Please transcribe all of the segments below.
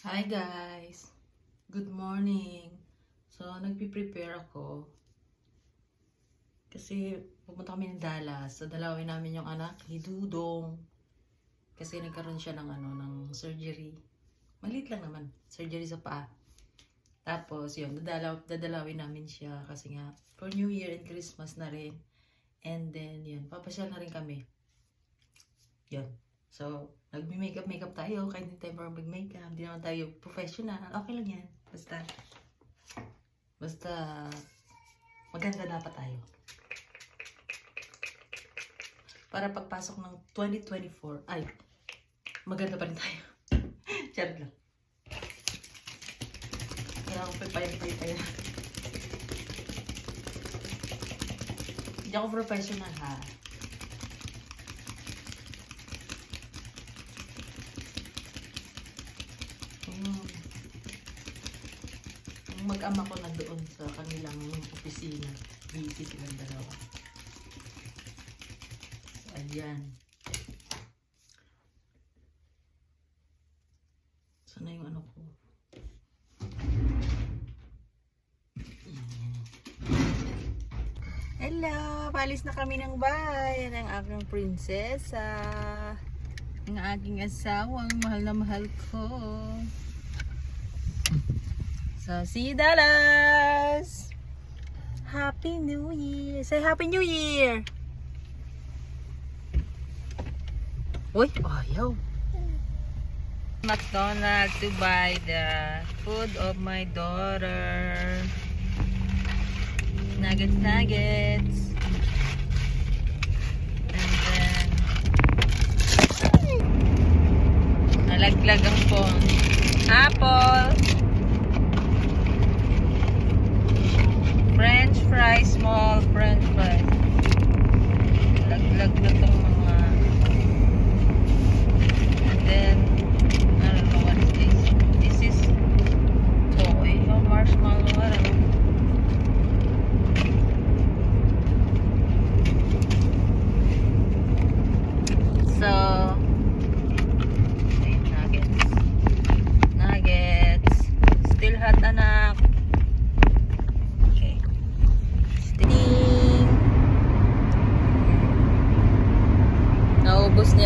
Hi guys! Good morning! So, nagpi-prepare ako. Kasi pupunta kami ng Dallas. So, dalawin namin yung anak ni Dudong. Kasi nagkaroon siya ng ano, ng surgery. Maliit lang naman. Surgery sa paa. Tapos, yun, dadalaw, dadalawin namin siya kasi nga, for New Year and Christmas na rin. And then, yun, papasyal na rin kami. Yun. So, nagme-makeup makeup tayo. Kahit hindi tayo marunong mag-makeup. Hindi naman tayo professional. Okay lang yan. Basta, basta, maganda dapat tayo. Para pagpasok ng 2024, ay, maganda pa rin tayo. Charot lang. Kailangan ko paypay-paypay na. Hindi ako professional ha. Mm. Ang mag-ama ko na doon sa kanilang opisina. Busy silang dalawa. Ayan. Sana yung ano ko? Hello! Palis na kami ng bahay ng aking prinsesa. Ang aking asawang mahal na mahal ko. You Dallas! Happy New Year! Say Happy New Year! Uy, ayaw. McDonald's to buy the food of my daughter. Nuggets, nuggets. And then, nalaglag ang phone. Apple. Nasa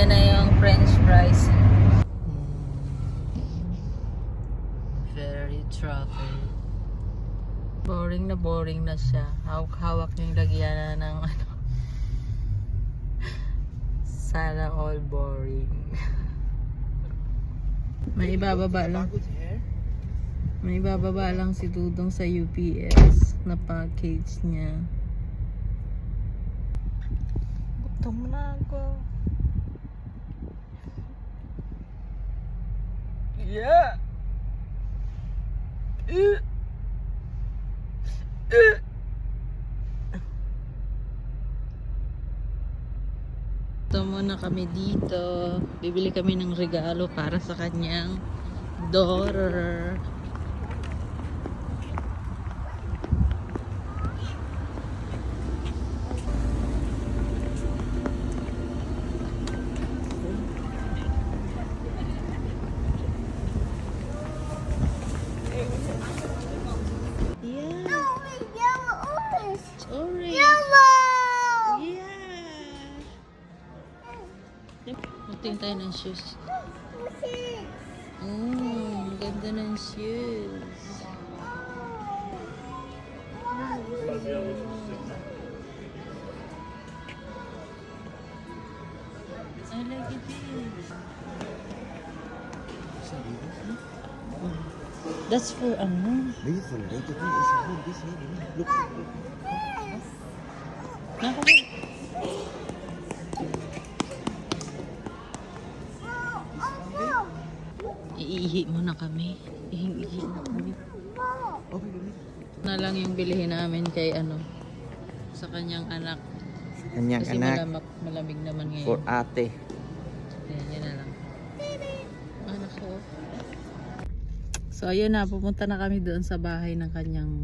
Na yung french fries. Very traffic. Boring na boring na siya. Hawak-hawak yung lagyanan ng ano. Sana all boring. May ibababa lang. May ibababa lang si Dudong sa UPS na package niya. Gutom na ako. Yeah. Uh. Uh. Ito muna kami dito. Bibili kami ng regalo para sa kanyang daughter. Tayo ng shoes. Mmm, ganda ng shoes. I like it That's for a man. This. Look. Look. Kami. Iihi na kami. Na lang yung bilihin namin kay ano sa kanyang anak. Kanyang Kasi anak malamig, malamig naman ngayon. for ate. Yan, yan na lang. Anak ko. So, ayun na. Pupunta na kami doon sa bahay ng kanyang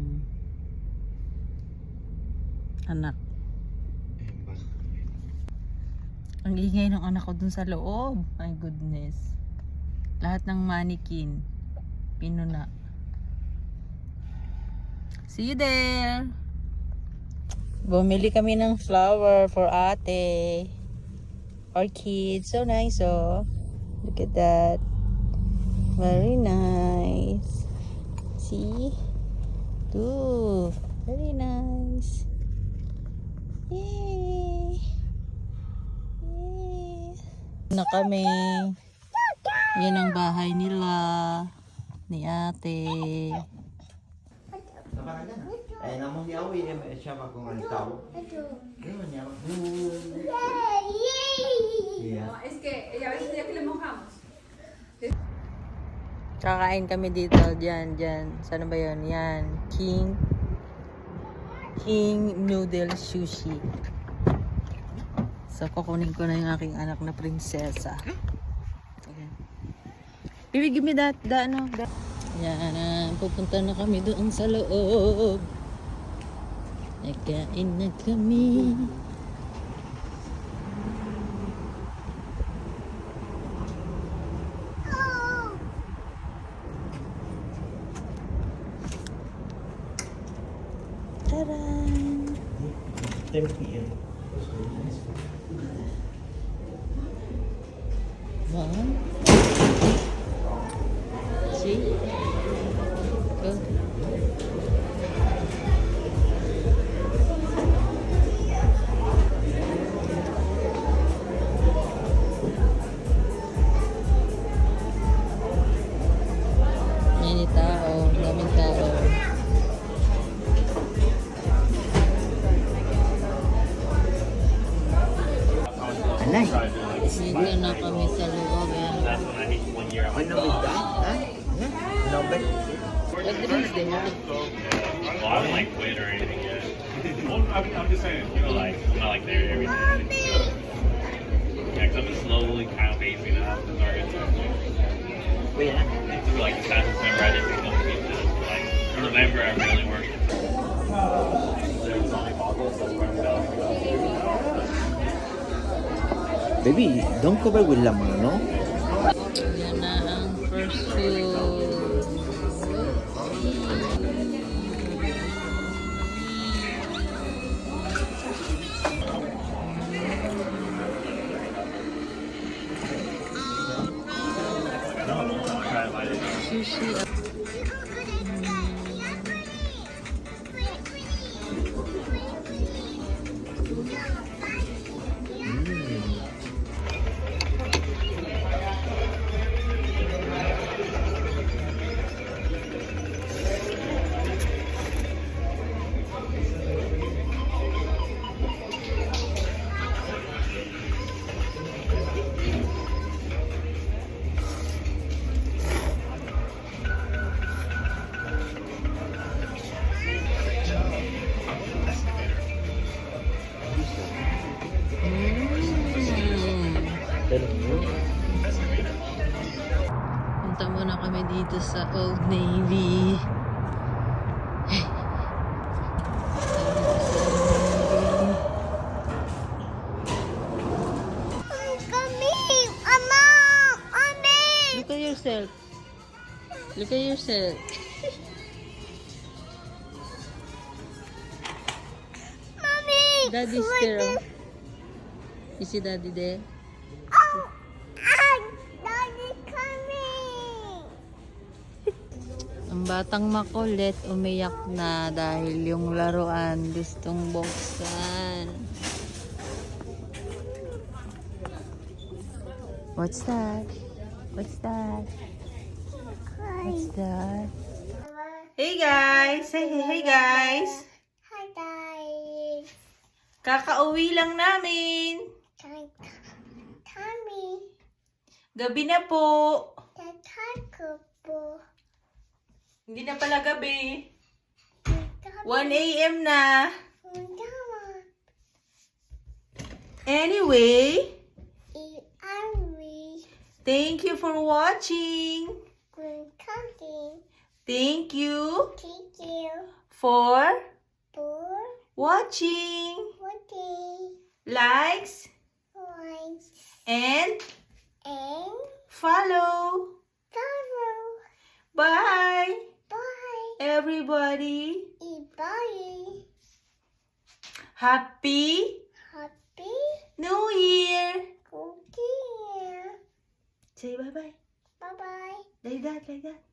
anak. Ang ingay ng anak ko dun sa loob. My goodness. Lahat ng mannequin. Pinuna. See you there. Bumili kami ng flower for ate. Orchid. So nice, oh. Look at that. Very nice. See? Ooh, very nice. Yay! Yay! Na kami. Yan ang bahay nila. Ni ate. Ka dyan? Eh, namang yawi, eh, siya pa kung ang tao. Gano'n niya. Yeah. Kakain kami dito. Diyan, diyan. Saan ba yun? Yan. King. King Noodle Sushi. So, kukunin ko na yung aking anak na prinsesa. Ayan. Baby, give me that. The, ano, the. Yan. ah, pupunta na kami doon sa loob. Nagkain na kami. Taran! 10 p.m. One. See? Go. Yan yung tao. Daming tao. Anay. Dito na kami Agrees din. Well, I haven't like quit or anything yet. well, I mean, I'm just saying, you know, like I'm not like there every day. Yeah, cause I've been slowly kind of phasing out the target. Kuya. Through like the past December, I didn't pick up the pieces. Like in November, I really worked. There's only bottles, so we're Baby, don't cover with lamang, no? Sushi. Punta muna kami dito sa Old Navy. Look at yourself. Look at yourself. Mami! Daddy's there. You see daddy there? Batang makulit umiyak na dahil yung laruan gustong buksan. What's that? What's that? What's that? Hey guys! Hey, hey, hey guys! Hi guys! Kakauwi lang namin! Tommy! Gabi na po! Tatako po. Hindi na pala gabi. 1 Tommy! a.m. na. Anyway, thank you for watching. Thank you Thank you for for watching. watching Likes Orange and and follow. Everybody. Everybody. Happy Happy New Year. cookie. Say bye-bye. Bye bye. Like that, like that.